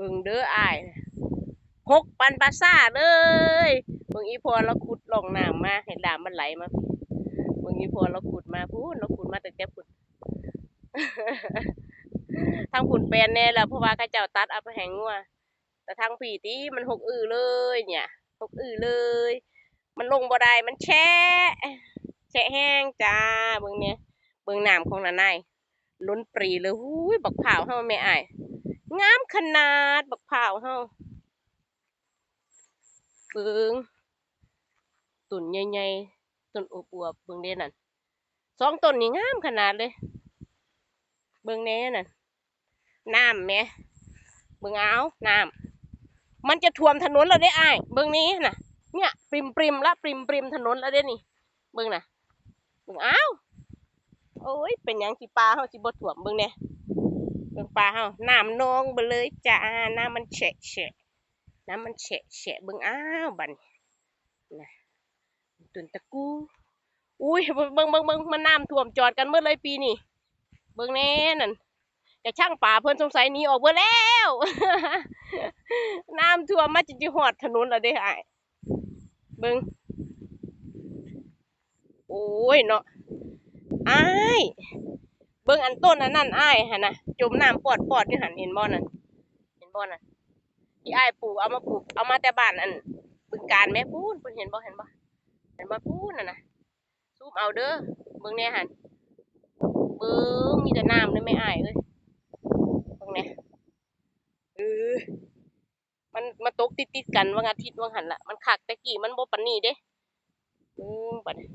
เบิ่งเด้ออายหกปันปลาซ่าเลยเบิ่งอีพอเราขุดลงน้ำมาให้น้ำมันไหลมาเบิ่งอีพอเราขุดมาพูนเราขุดมาแตั้งแต่พุ่นทางผุนแปลนแน่แล้วเพราะว่าข้าเจ้าตัดเอาไปแหงงัวแต่ทางผีตีมันหกอือเลย เนี่ยหกอือเลย มันลงบ่ได้มันแช่แช่แห้งจ้าเบิ่งเนี่ยเบิ่งน้ำของนานายล้นปรีเลยหูยบักเผาวเฮาแม่อาย งามขนาดบักเผาวเฮาเบิ่งต้นใหญ่ๆต้นอวบๆเบิ่งเด้นั่นสองต้นนี่งามขนาดเลย เบิ่งแน่น่ะน้ำแหม่เบิ่งเอาน้ำมันจะท่วมถนนแล้วได้อ้ายเบิ่งนี้น่ะ เนี่ยปริมปริมละปริมปริมถนนแล้วเด้นี่เบิ่งน่ะเบิ่งเอาโอ้ยเป็นยังสิปลาเฮาสิบ่ท่วมเบิ่งแน่เบิ่งปลาเฮาน้ำนองไปเลยจ้าน้ำมันแฉะแฉะน้ำมันแฉะแฉะเบิ่งอ้าวบันี้น่ะตุนตะกูอุ้ยเบิ่งเบิ่งเบิ่งเบิ่งมันน้ำท่วมจอดกันเมื่อเลยปีนี้เบิ่งแน่นั่นแต่ช่างป่าเพิ่นสงสัยหนีออกเบิดแล้ว น้ำท่วมมาจนจะหอดถนนแล้วเด้ไอ้เบิ่งโอ้ยเนาะอ้ายเบิ่งอันต้นอันนั้นอ้ายหั่นะ จมน้ำปอดปอดๆอยู่หันเห็นบ่อนั่นเห็นบ่อนั่นที่ไอ้ปลูกเอามาปลูกเอามาแต่บ้านอันบึงการแม่พูนเพิ่นเห็นบ่เห็นบ่เห็นบ่พูนน่ะนะซูมเอาเด้อเบิ่งแน่หันเบิ่งมีแต่น้ำเลยแม่อ้ายเอ้ยตรงเนี้ยเออมันมาตกติดติดกันวันอาทิตย์วันหันละมันคักต่กี้มันบ่ปานนี้เด้อืมบัดนี้